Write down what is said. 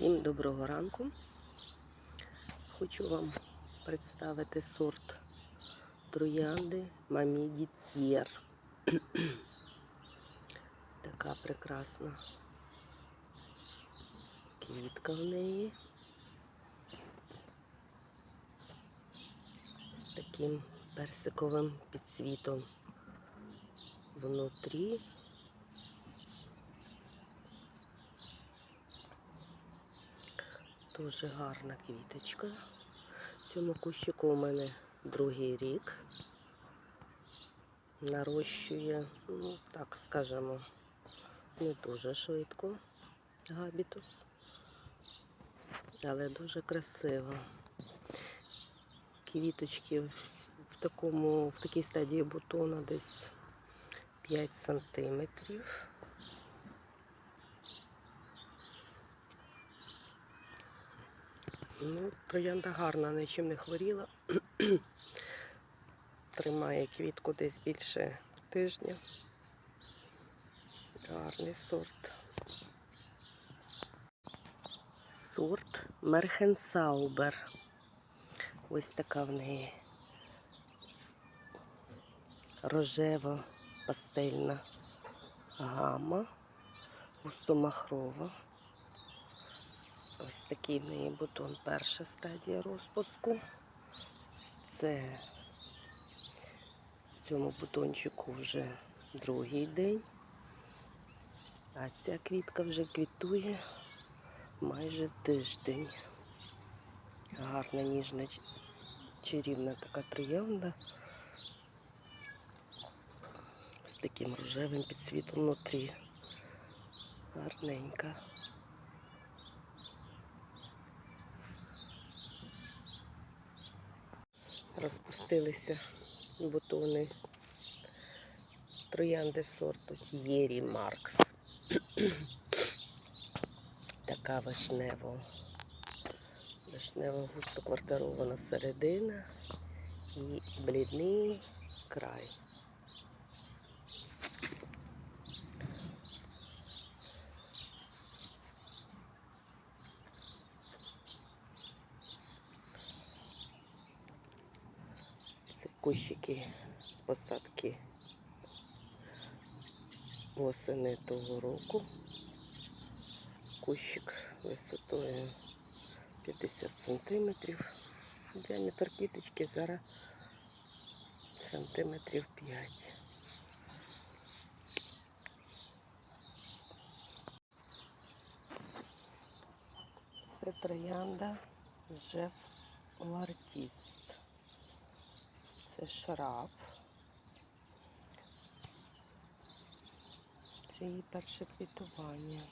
Всім доброго ранку. Хочу вам представити сорт троянди Мамі Дітєр. Така прекрасна квітка в неї. З таким персиковим підсвітом внутрі. Дуже гарна квіточка. Цьому кущику у мене другий рік. Нарощує, ну так скажемо, не дуже швидко габітус, але дуже красиво. Квіточки в, такому, в такій стадії бутона десь 5 сантиметрів. Ну, троянда гарна, нічим не хворіла. Тримає квітку десь більше тижня. Гарний сорт. Сорт Мерхенсаубер. Ось така в неї рожева пастельна гама, густомахрова. Такий в неї бутон, перша стадія розпуску. Це в цьому бутончику вже другий день, а ця квітка вже квітує майже тиждень. Гарна, ніжна, чарівна така троянда з таким рожевим підсвітом внутрі. Гарненька. Розпустилися бутони троянди сорту Єрі Маркс. Така вишнево, вишнево густо квартирована середина і блідний край. Це кущики з посадки восени того року. Кущик висотою 50 сантиметрів. Діаметр квіточки зараз сантиметрів 5. Це троянда Жеф Лартіст. Це шраб. Це її перше квітування.